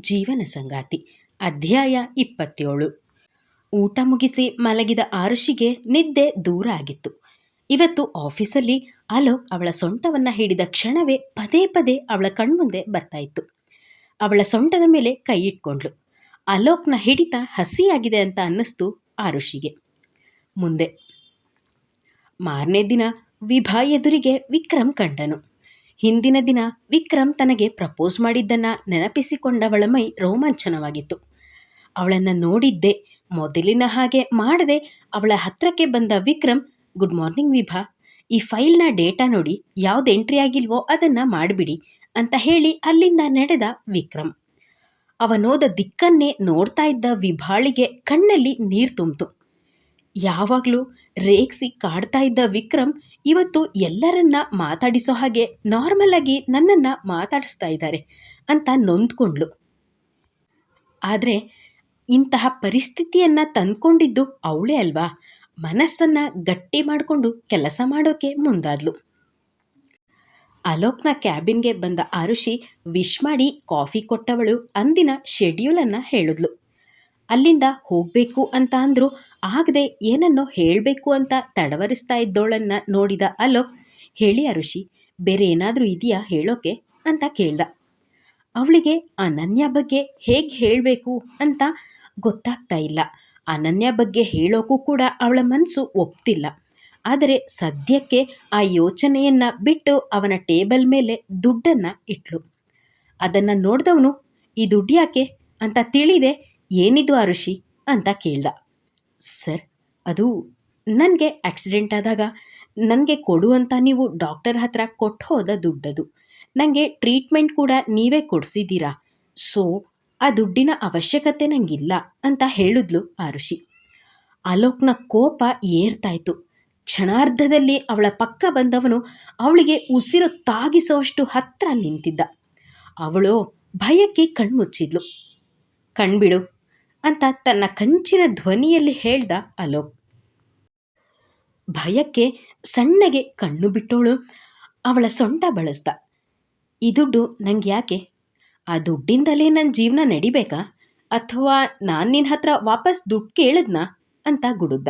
ಜೀವನ ಸಂಗಾತಿ. ಅಧ್ಯಾಯ ಇಪ್ಪತ್ತೇಳು. ಊಟ ಮುಗಿಸಿ ಮಲಗಿದ ಆರುಷಿಗೆ ನಿದ್ದೆ ದೂರ ಆಗಿತ್ತು. ಇವತ್ತು ಆಫೀಸಲ್ಲಿ ಅಲೋಕ್ ಅವಳ ಸೊಂಟವನ್ನು ಹಿಡಿದ ಕ್ಷಣವೇ ಪದೇ ಪದೇ ಅವಳ ಕಣ್ಮುಂದೆ ಬರ್ತಾ ಇತ್ತು. ಅವಳ ಸೊಂಟದ ಮೇಲೆ ಕೈ ಇಟ್ಕೊಂಡ್ಳು ಅಲೋಕ್ನ ಹಿಡಿತ ಹಸಿಯಾಗಿದೆ ಅಂತ ಅನ್ನಿಸ್ತು ಆರುಷಿಗೆ. ಮುಂದೆ. ಮಾರನೇ ದಿನ ವಿಭಾ ಎದುರಿಗೆ ವಿಕ್ರಮ್ ಕಂಡನು. ಹಿಂದಿನ ದಿನ ವಿಕ್ರಮ್ ತನಗೆ ಪ್ರಪೋಸ್ ಮಾಡಿದ್ದನ್ನು ನೆನಪಿಸಿಕೊಂಡವಳ ಮೈ ರೋಮಾಂಚನವಾಗಿತ್ತು. ಅವಳನ್ನು ನೋಡಿದ್ದೆ, ಮೊದಲಿನ ಹಾಗೆ ಮಾಡದೆ ಅವಳ ಹತ್ರಕ್ಕೆ ಬಂದ ವಿಕ್ರಮ್, ಗುಡ್ ಮಾರ್ನಿಂಗ್ ವಿಭಾ, ಈ ಫೈಲ್ನ ಡೇಟಾ ನೋಡಿ ಯಾವ್ದು ಎಂಟ್ರಿ ಆಗಿಲ್ವೋ ಅದನ್ನು ಮಾಡಿಬಿಡಿ ಅಂತ ಹೇಳಿ ಅಲ್ಲಿಂದ ನಡೆದ ವಿಕ್ರಮ್. ಅವನೋದ ದಿಕ್ಕನ್ನೇ ನೋಡ್ತಾ ಇದ್ದ ವಿಭಾಳಿಗೆ ಕಣ್ಣಲ್ಲಿ ನೀರು ತುಂಬಿತು. ಯಾವಾಗಲೂ ರೇಗಿಸಿ ಕಾಡ್ತಾ ಇದ್ದ ವಿಕ್ರಮ್ ಇವತ್ತು ಎಲ್ಲರನ್ನ ಮಾತಾಡಿಸೋ ಹಾಗೆ ನಾರ್ಮಲ್ ಆಗಿ ನನ್ನನ್ನು ಮಾತಾಡಿಸ್ತಾ ಇದ್ದಾರೆ ಅಂತ ನೊಂದ್ಕೊಂಡ್ಳು. ಆದರೆ ಇಂತಹ ಪರಿಸ್ಥಿತಿಯನ್ನು ತಂದ್ಕೊಂಡಿದ್ದು ಅವಳೇ ಅಲ್ವಾ? ಮನಸ್ಸನ್ನು ಗಟ್ಟಿ ಮಾಡಿಕೊಂಡು ಕೆಲಸ ಮಾಡೋಕೆ ಮುಂದಾದ್ಲು. ಅಲೋಕ್ನ ಕ್ಯಾಬಿನ್ಗೆ ಬಂದ ಆರುಷಿ ವಿಶ್ ಮಾಡಿ ಕಾಫಿ ಕೊಟ್ಟವಳು ಅಂದಿನ ಶೆಡ್ಯೂಲನ್ನು ಹೇಳಿದ್ಲು. ಅಲ್ಲಿಂದ ಹೋಗಬೇಕು ಅಂತ ಅಂದರೂ. ಆಗದೆ ಏನನ್ನೋ ಹೇಳಬೇಕು ಅಂತ ತಡವರಿಸ್ತಾ ಇದ್ದೋಳನ್ನ ನೋಡಿದ ಅಲೋಕ್, ಹೇಳಿ ಅರುಷಿ ಬೇರೆ ಏನಾದರೂ ಇದೆಯಾ ಹೇಳೋಕೆ? ಅಂತ ಕೇಳ್ದ. ಅವಳಿಗೆ ಅನನ್ಯ ಬಗ್ಗೆ ಹೇಗೆ ಹೇಳಬೇಕು ಅಂತ ಗೊತ್ತಾಗ್ತಾ ಇಲ್ಲ. ಅನನ್ಯ ಬಗ್ಗೆ ಹೇಳೋಕ್ಕೂ ಕೂಡ ಅವಳ ಮನಸ್ಸು ಒಪ್ತಿಲ್ಲ. ಆದರೆ ಸದ್ಯಕ್ಕೆ ಆ ಯೋಚನೆಯನ್ನು ಬಿಟ್ಟು ಅವನ ಟೇಬಲ್ ಮೇಲೆ ದುಡ್ಡನ್ನು ಇಟ್ಲು. ಅದನ್ನು ನೋಡಿದವನು, ಈ ದುಡ್ಡು ಯಾಕೆ? ಅಂತ ತಿಳಿದೆ. ಏನಿದು ಋಷಿ? ಅಂತ ಕೇಳ್ದ. ಸರ್, ಅದು ನನಗೆ ಆಕ್ಸಿಡೆಂಟ್ ಆದಾಗ ನನಗೆ ಕೊಡು ಅಂತ ನೀವು ಡಾಕ್ಟರ್ ಹತ್ರ ಕೊಟ್ಟು ಹೋದ ದುಡ್ಡದು. ನನಗೆ ಟ್ರೀಟ್ಮೆಂಟ್ ಕೂಡ ನೀವೇ ಕೊಡಿಸಿದ್ದೀರಾ? ಸೊ ಆ ದುಡ್ಡಿನ ಅವಶ್ಯಕತೆ ನನಗಿಲ್ಲ ಅಂತ ಹೇಳಿದ್ಲು ಆರುಷಿ ಅಲೋಕ್ನ ಕೋಪ ಏರ್ತಾಯಿತು. ಕ್ಷಣಾರ್ಧದಲ್ಲಿ ಅವಳ ಪಕ್ಕ ಬಂದವನು ಅವಳಿಗೆ ಉಸಿರು ತಾಗಿಸೋಷ್ಟು ಹತ್ರ ನಿಂತಿದ್ದ. ಅವಳು ಭಯಕ್ಕೆ ಕಣ್ಮುಚ್ಚಿದ್ಲು. ಕಣ್ಬಿಡು ಅಂತ ತನ್ನ ಕಂಚಿನ ಧ್ವನಿಯಲ್ಲಿ ಹೇಳ್ದ ಅಲೋಕ್. ಭಯಕ್ಕೆ ಸಣ್ಣಗೆ ಕಣ್ಣು ಬಿಟ್ಟೋಳು. ಅವಳ ಸೊಂಟ ಬಳಸ್ದ. ಈ ದುಡ್ಡು ನಂಗೆ ಯಾಕೆ? ಆ ದುಡ್ಡಿಂದಲೇ ನನ್ನ ಜೀವನ ನಡಿಬೇಕಾ? ಅಥವಾ ನಾನು ನಿನ್ನ ಹತ್ರ ವಾಪಸ್ ದುಡ್ಡು ಕೇಳಿದ್ನಾ? ಅಂತ ಗುಡುಗ್ದ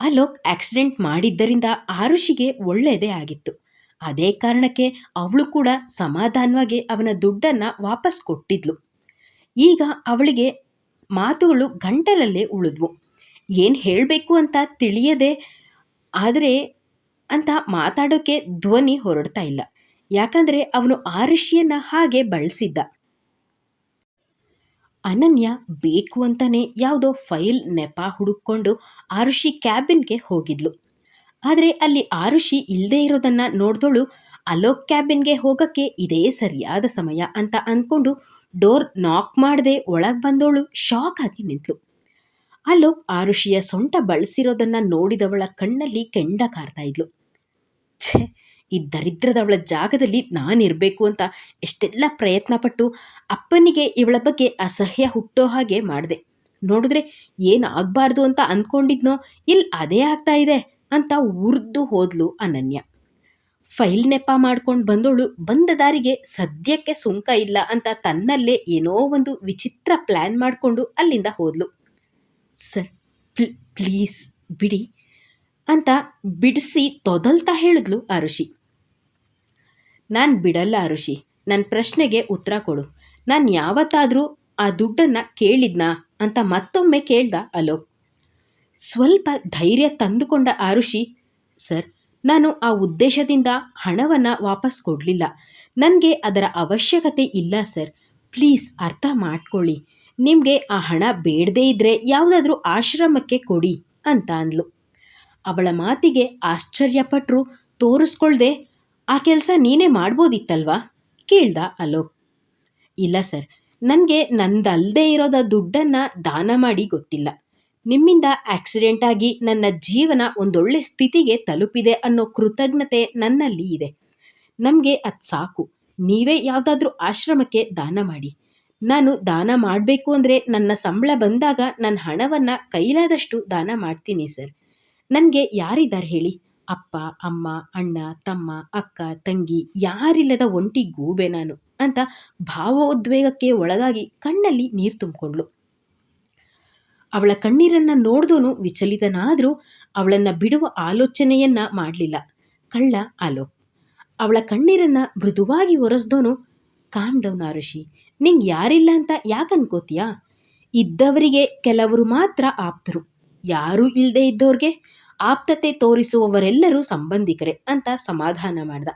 ಅಲೋಕ್ ಆಕ್ಸಿಡೆಂಟ್ ಮಾಡಿದ್ದರಿಂದ ಆರುಷಿಗೆ ಒಳ್ಳೆಯದೇ ಆಗಿತ್ತು. ಅದೇ ಕಾರಣಕ್ಕೆ ಅವಳು ಕೂಡ ಸಮಾಧಾನವಾಗಿ ಅವನ ದುಡ್ಡನ್ನು ವಾಪಸ್ ಕೊಟ್ಟಿದ್ಲು. ಈಗ ಅವಳಿಗೆ ಮಾತುಗಳು ಗಂಟಲಲ್ಲೇ ಉಳಿದ್ವು. ಏನು ಹೇಳಬೇಕು ಅಂತ ತಿಳಿಯದೆ, ಆದರೆ ಅಂತ ಮಾತಾಡೋಕ್ಕೆ ಧ್ವನಿ ಹೊರಡ್ತಾ ಇಲ್ಲ. ಯಾಕಂದರೆ ಅವನು ಆರುಷಿಯನ್ನು ಹಾಗೆ ಬಳಸಿದ್ದ. ಅನನ್ಯ ಬೇಕು ಅಂತಾನೆ ಯಾವುದೋ ಫೈಲ್ ನೆಪ ಹುಡುಕೊಂಡು ಆರುಷಿ ಕ್ಯಾಬಿನ್ಗೆ ಹೋಗಿದ್ಲು. ಆದರೆ ಅಲ್ಲಿ ಆರುಷಿ ಇಲ್ಲದೆ ಇರೋದನ್ನು ನೋಡಿದಳು ಅಲೋಕ್ ಕ್ಯಾಬಿನ್ಗೆ ಹೋಗೋಕ್ಕೆ ಇದೇ ಸರಿಯಾದ ಸಮಯ ಅಂತ ಅಂದ್ಕೊಂಡು ಡೋರ್ ನಾಕ್ ಮಾಡದೆ ಒಳಗೆ ಬಂದವಳು ಶಾಕ್ ಆಗಿ ನಿಂತಳು ಅಲೋಕ್ ಆರುಷಿಯ ಸೊಂಟ ಬಳಸಿರೋದನ್ನು ನೋಡಿದವಳ ಕಣ್ಣಲ್ಲಿ ಕೆಂಡ ಕಾರ್ತಾ ಇದ್ಲು. ಛೇ, ಈ ದರಿದ್ರದವಳ ಜಾಗದಲ್ಲಿ ನಾನಿರಬೇಕು ಅಂತ ಎಷ್ಟೆಲ್ಲ ಪ್ರಯತ್ನ ಪಟ್ಟು ಅಪ್ಪನಿಗೆ ಇವಳ ಬಗ್ಗೆ ಅಸಹ್ಯ ಹುಟ್ಟೋ ಹಾಗೆ ಮಾಡಿದೆ. ನೋಡಿದ್ರೆ ಏನಾಗಬಾರ್ದು ಅಂತ ಅಂದ್ಕೊಂಡಿದ್ನೋ ಇಲ್ಲಿ ಅದೇ ಆಗ್ತಾ ಇದೆ ಅಂತ ಉರ್ದು ಹೋದ್ಲು ಅನನ್ಯ. ಫೈಲ್ ನೆಪ ಮಾಡ್ಕೊಂಡು ಬಂದವಳು ಬಂದ ದಾರಿಗೆ ಸದ್ಯಕ್ಕೆ ಸುಂಕ ಇಲ್ಲ ಅಂತ ತನ್ನಲ್ಲೇ ಏನೋ ಒಂದು ವಿಚಿತ್ರ ಪ್ಲ್ಯಾನ್ ಮಾಡಿಕೊಂಡು ಅಲ್ಲಿಂದ ಹೋದ್ಲು. ಸರ್, ಪ್ಲ್, ಪ್ಲೀಸ್ ಬಿಡಿ ಅಂತ ಬಿಡಿಸಿ ತೊದಲ್ತಾ ಹೇಳಿದ್ಲು ಅರುಷಿ ನಾನು ಬಿಡಲ್ಲ ಅರುಷಿ ನನ್ನ ಪ್ರಶ್ನೆಗೆ ಉತ್ತರ ಕೊಡು. ನಾನು ಯಾವತ್ತಾದರೂ ಆ ದುಡ್ಡನ್ನು ಕೇಳಿದ್ನಾ ಅಂತ ಮತ್ತೊಮ್ಮೆ ಕೇಳ್ದ ಅಲೋಕ್. ಸ್ವಲ್ಪ ಧೈರ್ಯ ತಂದುಕೊಂಡ ಆರುಷಿ, ಸರ್ ನಾನು ಆ ಉದ್ದೇಶದಿಂದ ಹಣವನ್ನು ವಾಪಸ್ ಕೊಡಲಿಲ್ಲ. ನನಗೆ ಅದರ ಅವಶ್ಯಕತೆ ಇಲ್ಲ, ಸರ್. ಪ್ಲೀಸ್ ಅರ್ಥ ಮಾಡ್ಕೊಳ್ಳಿ. ನಿಮಗೆ ಆ ಹಣ ಬೇಡದೇ ಇದ್ದರೆ ಯಾವುದಾದ್ರೂ ಆಶ್ರಮಕ್ಕೆ ಕೊಡಿ ಅಂತ ಅಂದ್ಲು. ಅವಳ ಮಾತಿಗೆ ಆಶ್ಚರ್ಯಪಟ್ಟರು ತೋರಿಸ್ಕೊಳ್ದೆ, ಆ ಕೆಲಸ ನೀನೇ ಮಾಡ್ಬೋದಿತ್ತಲ್ವಾ? ಕೇಳ್ದ ಅಲೋಕ್. ಇಲ್ಲ, ಸರ್. ನನಗೆ ನಂದಲ್ಲದೆ ಇರೋದ ದುಡ್ಡನ್ನು ದಾನ ಮಾಡಿ ಗೊತ್ತಿಲ್ಲ. ನಿಮ್ಮಿಂದ ಆಕ್ಸಿಡೆಂಟ್ ಆಗಿ ನನ್ನ ಜೀವನ ಒಂದೊಳ್ಳೆ ಸ್ಥಿತಿಗೆ ತಲುಪಿದೆ ಅನ್ನೋ ಕೃತಜ್ಞತೆ ನನ್ನಲ್ಲಿ ಇದೆ. ನಮಗೆ ಅದು ಸಾಕು. ನೀವೇ ಯಾವುದಾದ್ರೂ ಆಶ್ರಮಕ್ಕೆ ದಾನ ಮಾಡಿ. ನಾನು ದಾನ ಮಾಡಬೇಕು ಅಂದರೆ ನನ್ನ ಸಂಬಳ ಬಂದಾಗ ನನ್ನ ಹಣವನ್ನು ಕೈಲಾದಷ್ಟು ದಾನ ಮಾಡ್ತೀನಿ ಸರ್. ನನಗೆ ಯಾರಿದ್ದಾರೆ ಹೇಳಿ? ಅಪ್ಪ, ಅಮ್ಮ, ಅಣ್ಣ, ತಮ್ಮ, ಅಕ್ಕ, ತಂಗಿ ಯಾರಿಲ್ಲದ ಒಂಟಿ ಗೂಬೆ ನಾನು ಅಂತ ಭಾವೋದ್ವೇಗಕ್ಕೆ ಒಳಗಾಗಿ ಕಣ್ಣಲ್ಲಿ ನೀರು ತುಂಬಿಕೊಂಡ್ಳು. ಅವಳ ಕಣ್ಣೀರನ್ನ ನೋಡ್ದೋನು ವಿಚಲಿತನಾದರೂ ಅವಳನ್ನ ಬಿಡುವ ಆಲೋಚನೆಯನ್ನ ಮಾಡಲಿಲ್ಲ. ಕಳ್ಳ ಅಲೋಕ್ ಅವಳ ಕಣ್ಣೀರನ್ನ ಮೃದುವಾಗಿ ಒರೆಸ್ದೋನು, ಕಾಮ್ ಡೌನ್ ಋಷಿ ನಿಂಗೆ ಯಾರಿಲ್ಲ ಅಂತ ಯಾಕೆ ಅನ್ಕೋತೀಯಾ? ಇದ್ದವರಿಗೆ ಕೆಲವರು ಮಾತ್ರ ಆಪ್ತರು. ಯಾರೂ ಇಲ್ಲದೆ ಇದ್ದವ್ರಿಗೆ ಆಪ್ತತೆ ತೋರಿಸುವವರೆಲ್ಲರೂ ಸಂಬಂಧಿಕರೇ ಅಂತ ಸಮಾಧಾನ ಮಾಡ್ದ.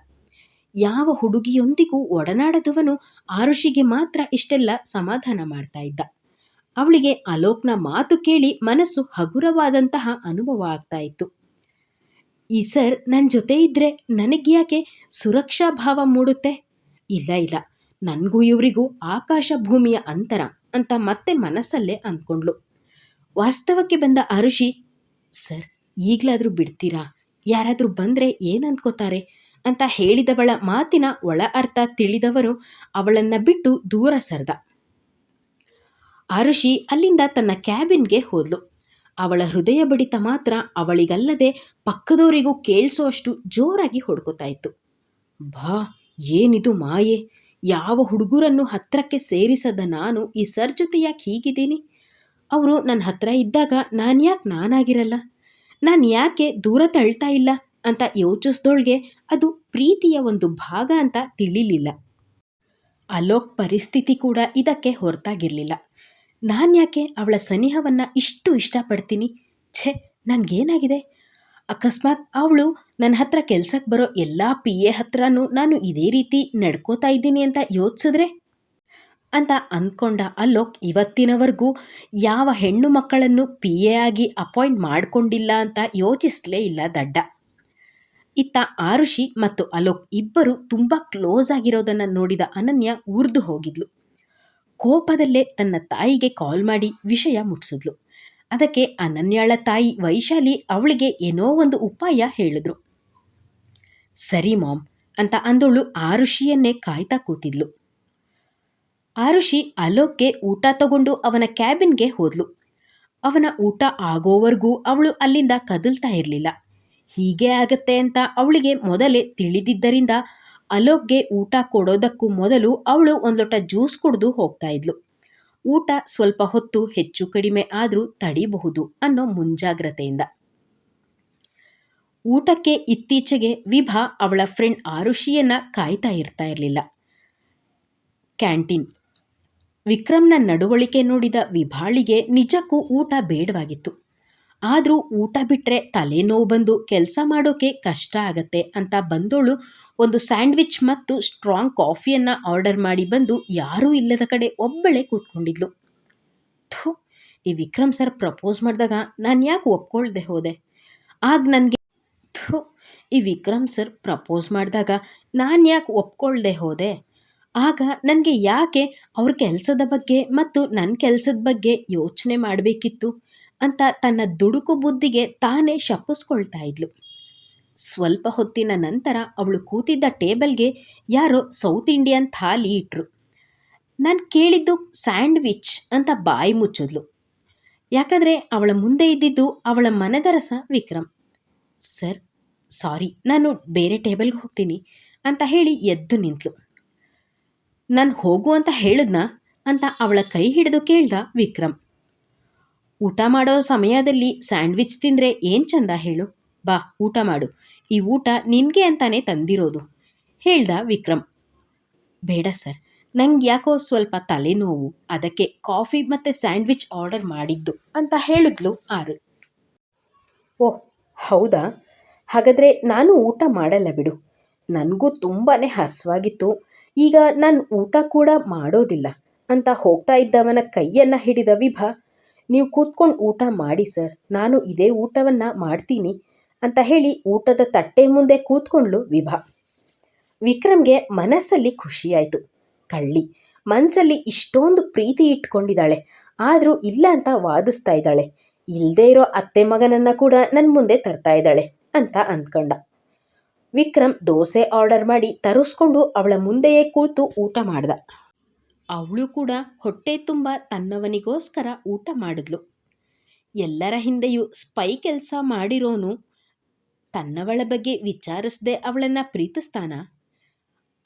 ಯಾವ ಹುಡುಗಿಯೊಂದಿಗೂ ಒಡನಾಡದವನು ಆರುಷಿಗೆ ಮಾತ್ರ ಇಷ್ಟೆಲ್ಲ ಸಮಾಧಾನ ಮಾಡ್ತಾ ಇದ್ದ. ಅವಳಿಗೆ ಅಲೋಕ್ನ ಮಾತು ಕೇಳಿ ಮನಸ್ಸು ಹಗುರವಾದಂತಹ ಅನುಭವ ಆಗ್ತಾ ಇತ್ತು. ಈ ಸರ್ ನನ್ನ ಜೊತೆ ಇದ್ರೆ ನನಗ್ಯಾಕೆ ಸುರಕ್ಷಾ ಭಾವ ಮೂಡುತ್ತೆ? ಇಲ್ಲ ಇಲ್ಲ. ನನಗೂ ಇವರಿಗೂ ಆಕಾಶ ಭೂಮಿಯ ಅಂತರ ಅಂತ ಮತ್ತೆ ಮನಸ್ಸಲ್ಲೇ ಅಂದ್ಕೊಂಡ್ಳು. ವಾಸ್ತವಕ್ಕೆ ಬಂದ ಅರುಷಿ, ಸರ್, ಈಗಲಾದರೂ ಬಿಡ್ತೀರಾ? ಯಾರಾದರೂ ಬಂದರೆ ಏನು ಅನ್ಕೋತಾರೆ ಅಂತ ಹೇಳಿದವಳ ಮಾತಿನ ಒಳ ಅರ್ಥ ತಿಳಿದವರು ಅವಳನ್ನ ಬಿಟ್ಟು ದೂರ ಸರಿದ. ಆರುಷಿ ಅಲ್ಲಿಂದ ತನ್ನ ಕ್ಯಾಬಿನ್ಗೆ ಹೋದ್ಲು. ಅವಳ ಹೃದಯ ಬಡಿತ ಮಾತ್ರ ಅವಳಿಗಲ್ಲದೆ ಪಕ್ಕದವರಿಗೂ ಕೇಳಿಸೋಷ್ಟು ಜೋರಾಗಿ ಹೊಡ್ಕೋತಾ ಇತ್ತು. ಬಾ, ಏನಿದು ಮಾಯೆ? ಯಾವ ಹುಡುಗರನ್ನು ಹತ್ರಕ್ಕೆ ಸೇರಿಸದ ನಾನು ಈ ಸರ್ ಜೊತೆ ಯಾಕೆ ಹೀಗಿದ್ದೀನಿ? ಅವರು ನನ್ನ ಹತ್ರ ಇದ್ದಾಗ ನಾನು ಯಾಕೆ ನಾನಾಗಿರಲ್ಲ? ನಾನು ಯಾಕೆ ದೂರ ತಳ್ತಾ ಇಲ್ಲ? ಅಂತ ಯೋಚಿಸ್ದೋಳ್ಗೆ ಅದು ಪ್ರೀತಿಯ ಒಂದು ಭಾಗ ಅಂತ ತಿಳಿಲಿಲ್ಲ. ಅಲೋಕ್ ಪರಿಸ್ಥಿತಿ ಕೂಡ ಇದಕ್ಕೆ ಹೊರತಾಗಿರಲಿಲ್ಲ. ನಾನು ಯಾಕೆ ಅವಳ ಸನಿಹವನ್ನು ಇಷ್ಟು ಇಷ್ಟಪಡ್ತೀನಿ? ಛೆ, ನನಗೇನಾಗಿದೆ? ಅಕಸ್ಮಾತ್ ಅವಳು ನನ್ನ ಹತ್ರ ಕೆಲ್ಸಕ್ಕೆ ಬರೋ ಎಲ್ಲ ಪಿ ಎ ಹತ್ರನೂ ನಾನು ಇದೇ ರೀತಿ ನಡ್ಕೋತಾ ಇದ್ದೀನಿ ಅಂತ ಯೋಚಿಸಿದ್ರೆ? ಅಂತ ಅಂದ್ಕೊಂಡ ಅಲೋಕ್ ಇವತ್ತಿನವರೆಗೂ ಯಾವ ಹೆಣ್ಣು ಮಕ್ಕಳನ್ನು ಪಿ ಎ ಆಗಿ ಅಪಾಯಿಂಟ್ ಮಾಡಿಕೊಂಡಿಲ್ಲ ಅಂತ ಯೋಚಿಸಲೇ ಇಲ್ಲ ದಡ್ಡ. ಇತ್ತ ಆರುಷಿ ಮತ್ತು ಅಲೋಕ್ ಇಬ್ಬರು ತುಂಬ ಕ್ಲೋಸ್ ಆಗಿರೋದನ್ನು ನೋಡಿದ ಅನನ್ಯ ಉರ್ದು ಹೋಗಿದ್ಲು. ಕೋಪದಲ್ಲೇ ತನ್ನ ತಾಯಿಗೆ ಕಾಲ್ ಮಾಡಿ ವಿಷಯ ಮುಟ್ಟಿಸಿದ್ಲು ಅದಕ್ಕೆ ಅನನ್ಯಾಳ ತಾಯಿ ವೈಶಾಲಿ ಅವಳಿಗೆ ಏನೋ ಒಂದು ಉಪಾಯ ಹೇಳಿದ್ರು. ಸರಿ ಮಾಮ್ ಅಂತ ಅಂದೋಳು ಆರುಷಿಯನ್ನೇ ಕಾಯ್ತಾ ಕೂತಿದ್ಲು. ಆರುಷಿ ಅಲೋಕ್ಗೆ ಊಟ ತಗೊಂಡು ಅವನ ಕ್ಯಾಬಿನ್ಗೆ ಹೋದ್ಲು. ಅವನ ಊಟ ಆಗೋವರೆಗೂ ಅವಳು ಅಲ್ಲಿಂದ ಕದಲ್ತಾ ಇರಲಿಲ್ಲ. ಹೀಗೆ ಆಗತ್ತೆ ಅಂತ ಅವಳಿಗೆ ಮೊದಲೇ ತಿಳಿದಿದ್ದರಿಂದ ಅಲೋಕ್ಗೆ ಊಟ ಕೊಡೋದಕ್ಕೂ ಮೊದಲು ಅವಳು ಒಂದು ಲೋಟ ಜ್ಯೂಸ್ ಕುಡಿದು ಹೋಗ್ತಾ ಇದ್ಲು. ಊಟ ಸ್ವಲ್ಪ ಹೊತ್ತು ಹೆಚ್ಚು ಕಡಿಮೆ ಆದರೂ ತಡಿಬಹುದು ಅನ್ನೋ ಮುಂಜಾಗ್ರತೆಯಿಂದ. ಊಟಕ್ಕೆ ಇತ್ತೀಚೆಗೆ ವಿಭಾ ಅವಳ ಫ್ರೆಂಡ್ ಆರುಷಿಯನ್ನ ಕಾಯ್ತಾ ಇರ್ತಾ ಇರಲಿಲ್ಲ. ಕ್ಯಾಂಟೀನ್. ವಿಕ್ರಮ್ನ ನಡವಳಿಕೆ ನೋಡಿದ ವಿಭಾಳಿಗೆ ನಿಜಕ್ಕೂ ಊಟ ಬೇಡವಾಗಿತ್ತು. ಆದರೂ ಊಟ ಬಿಟ್ಟರೆ ತಲೆನೋವು ಬಂದು ಕೆಲಸ ಮಾಡೋಕೆ ಕಷ್ಟ ಆಗತ್ತೆ ಅಂತ ಬಂದೋಳು ಒಂದು ಸ್ಯಾಂಡ್ವಿಚ್ ಮತ್ತು ಸ್ಟ್ರಾಂಗ್ ಕಾಫಿಯನ್ನು ಆರ್ಡರ್ ಮಾಡಿ ಬಂದು ಯಾರೂ ಇಲ್ಲದ ಕಡೆ ಒಬ್ಬಳೇ ಕೂತ್ಕೊಂಡಿದ್ಲು. ಥು, ಈ ವಿಕ್ರಮ್ ಸರ್ ಪ್ರಪೋಸ್ ಮಾಡಿದಾಗ ನಾನು ಯಾಕೆ ಒಪ್ಕೊಳ್ದೆ ಹೋದೆ? ಆಗ ನನಗೆ ಥು, ಈ ವಿಕ್ರಮ್ ಸರ್ ಪ್ರಪೋಸ್ ಮಾಡಿದಾಗ ನಾನು ಯಾಕೆ ಒಪ್ಕೊಳ್ದೆ ಹೋದೆ? ಆಗ ನನಗೆ ಯಾಕೆ ಅವ್ರ ಕೆಲಸದ ಬಗ್ಗೆ ಮತ್ತು ನನ್ನ ಕೆಲಸದ ಬಗ್ಗೆ ಯೋಚನೆ ಮಾಡಬೇಕಿತ್ತು? ಅಂತ ತನ್ನ ದುಡುಕು ಬುದ್ಧಿಗೆ ತಾನೇ ಶಪಿಸ್ಕೊಳ್ತಾ ಇದ್ಲು. ಸ್ವಲ್ಪ ಹೊತ್ತಿನ ನಂತರ ಅವಳು ಕೂತಿದ್ದ ಟೇಬಲ್ಗೆ ಯಾರೋ ಸೌತ್ ಇಂಡಿಯನ್ ಥಾಲಿ ಇಟ್ರು. ನಾನು ಕೇಳಿದ್ದು ಸ್ಯಾಂಡ್ವಿಚ್ ಅಂತ ಬಾಯಿ ಮುಚ್ಚಿದ್ಲು. ಯಾಕಂದರೆ ಅವಳ ಮುಂದೆ ಇದ್ದಿದ್ದು ಅವಳ ಮನದರಸ ವಿಕ್ರಮ್. ಸರ್, ಸಾರಿ, ನಾನು ಬೇರೆ ಟೇಬಲ್ಗೆ ಹೋಗ್ತೀನಿ ಅಂತ ಹೇಳಿ ಎದ್ದು ನಿಂತಳು ನಾನು ಹೋಗು ಅಂತ ಹೇಳಿದ್ನಾ ಅಂತ ಅವಳ ಕೈ ಹಿಡಿದು ಕೇಳ್ದ ವಿಕ್ರಮ್. ಊಟ ಮಾಡೋ ಸಮಯದಲ್ಲಿ ಸ್ಯಾಂಡ್ವಿಚ್ ತಿಂದರೆ ಏನು ಚಂದ ಹೇಳು? ಬಾ, ಊಟ ಮಾಡು. ಈ ಊಟ ನಿನಗೆ ಅಂತಾನೆ ತಂದಿರೋದು. ಹೇಳ್ದ ವಿಕ್ರಮ್. ಬೇಡ ಸರ್, ನಂಗೆ ಯಾಕೋ ಸ್ವಲ್ಪ ತಲೆನೋವು, ಅದಕ್ಕೆ ಕಾಫಿ ಮತ್ತು ಸ್ಯಾಂಡ್ವಿಚ್ ಆರ್ಡರ್ ಮಾಡಿದ್ದು ಅಂತ ಹೇಳಿದ್ಲು ಆರು. ಓ, ಹೌದಾ? ಹಾಗಾದರೆ ನಾನು ಊಟ ಮಾಡಲ್ಲ ಬಿಡು. ನನಗೂ ತುಂಬಾ ಹಸುವಾಗಿತ್ತು. ಈಗ ನಾನು ಊಟ ಕೂಡ ಮಾಡೋದಿಲ್ಲ ಅಂತ ಹೋಗ್ತಾ ಇದ್ದವನ ಕೈಯನ್ನು ಹಿಡಿದ ವಿಭಾ ನೀವು ಕೂತ್ಕೊಂಡು ಊಟ ಮಾಡಿ, ಸರ್. ನಾನು ಇದೇ ಊಟವನ್ನು ಮಾಡ್ತೀನಿ ಅಂತ ಹೇಳಿ ಊಟದ ತಟ್ಟೆ ಮುಂದೆ ಕೂತ್ಕೊಂಡ್ಲು ವಿಭಾ. ವಿಕ್ರಮ್ಗೆ ಮನಸ್ಸಲ್ಲಿ ಖುಷಿಯಾಯಿತು. ಕಳ್ಳಿ ಮನಸ್ಸಲ್ಲಿ ಇಷ್ಟೊಂದು ಪ್ರೀತಿ ಇಟ್ಕೊಂಡಿದ್ದಾಳೆ. ಆದರೂ ಇಲ್ಲ ಅಂತ ವಾದಿಸ್ತಾ ಇದ್ದಾಳೆ. ಇಲ್ಲದೇ ಇರೋ ಅತ್ತೆ ಮಗನನ್ನು ಕೂಡ ನನ್ನ ಮುಂದೆ ತರ್ತಾ ಇದ್ದಾಳೆ ಅಂತ ಅಂದ್ಕೊಂಡ. ವಿಕ್ರಮ್ ದೋಸೆ ಆರ್ಡರ್ ಮಾಡಿ ತರಿಸ್ಕೊಂಡು ಅವಳ ಮುಂದೆಯೇ ಕೂತು ಊಟ ಮಾಡ್ದ. ಅವಳು ಕೂಡ ಹೊಟ್ಟೆ ತುಂಬ ತನ್ನವನಿಗೋಸ್ಕರ ಊಟ ಮಾಡಿದ್ಲು. ಎಲ್ಲರ ಹಿಂದೆಯೂ ಸ್ಪೈ ಕೆಲಸ ಮಾಡಿರೋನು ತನ್ನವಳ ಬಗ್ಗೆ ವಿಚಾರಿಸದೆ ಅವಳನ್ನು ಪ್ರೀತಿಸ್ತಾನ?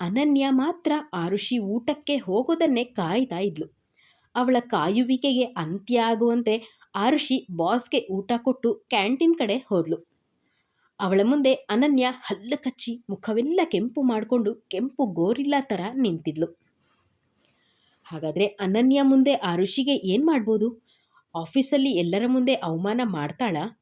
ಅನನ್ಯ ಮಾತ್ರ ಆರುಷಿ ಊಟಕ್ಕೆ ಹೋಗೋದನ್ನೇ ಕಾಯ್ತಾ ಇದ್ಲು. ಅವಳ ಕಾಯುವಿಕೆಗೆ ಅಂತ್ಯ ಆಗುವಂತೆ ಆರುಷಿ ಬಾಸ್ಗೆ ಊಟ ಕೊಟ್ಟು ಕ್ಯಾಂಟೀನ್ ಕಡೆ ಹೋದ್ಲು. ಅವಳ ಮುಂದೆ ಅನನ್ಯ ಹಲ್ಲು ಕಚ್ಚಿ ಮುಖವೆಲ್ಲ ಕೆಂಪು ಮಾಡಿಕೊಂಡು ಕೆಂಪು ಗೋರಿಲ್ಲ ಥರ ನಿಂತಿದ್ಲು. ಹಾಗಾದರೆ ಅನನ್ಯ ಮುಂದೆ ಆರುಷಿಗೆ ಏನು ಮಾಡ್ಬೋದು? ಆಫೀಸಲ್ಲಿ ಎಲ್ಲರ ಮುಂದೆ ಅವಮಾನ ಮಾಡ್ತಾಳಾ?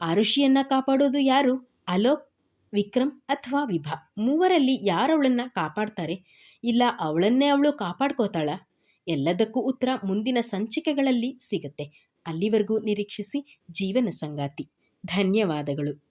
ಆರುಷಿಯನ್ನು ಕಾಪಾಡೋದು ಯಾರು? ಅಲೋಕ್, ವಿಕ್ರಮ್ ಅಥವಾ ವಿಭಾ? ಮೂವರಲ್ಲಿ ಯಾರು ಅವಳನ್ನು ಕಾಪಾಡ್ತಾರೆ? ಇಲ್ಲ ಅವಳನ್ನೇ ಅವಳು ಕಾಪಾಡ್ಕೋತಾಳ? ಎಲ್ಲದಕ್ಕೂ ಉತ್ತರ ಮುಂದಿನ ಸಂಚಿಕೆಗಳಲ್ಲಿ ಸಿಗುತ್ತೆ. ಅಲ್ಲಿವರೆಗೂ ನಿರೀಕ್ಷಿಸಿ ಜೀವನ ಸಂಗಾತಿ. ಧನ್ಯವಾದಗಳು.